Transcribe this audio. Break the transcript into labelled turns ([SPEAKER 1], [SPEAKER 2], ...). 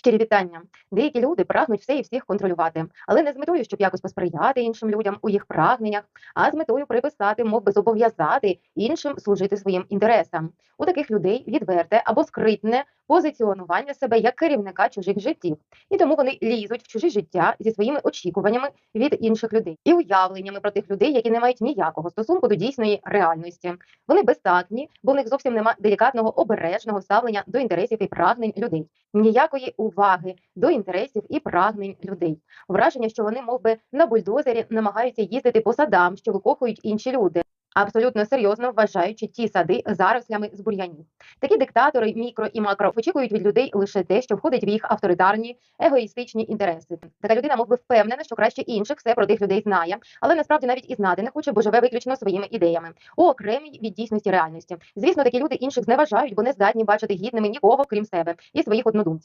[SPEAKER 1] Щирі вітання. Деякі люди прагнуть все і всіх контролювати, але не з метою, щоб якось посприяти іншим людям у їх прагненнях, а з метою приписати, мов би зобов'язати іншим служити своїм інтересам. У таких людей відверте або скритне позиціонування себе як керівника чужих життів, і тому вони лізуть в чуже життя зі своїми очікуваннями від інших людей і уявленнями про тих людей, які не мають ніякого стосунку до дійсної реальності. Вони безтактні, бо в них зовсім нема делікатного обережного ставлення до інтересів і прагнень людей ніякої уваги до інтересів і прагнень людей. Враження, що вони, мов би, на бульдозері намагаються їздити по садам, що викохують інші люди. Абсолютно серйозно вважаючи ті сади зарослями з бур'янів. Такі диктатори, мікро і макро очікують від людей лише те, що входить в їх авторитарні, егоїстичні інтереси. Така людина, мов би, впевнена, що краще інших все про тих людей знає, але насправді навіть і знати не хоче, бо живе виключно своїми ідеями, у окремій від дійсності реальності. Звісно, такі люди інших зневажають, бо не здатні бачити гідними нікого, крім себе і своїх однодумців.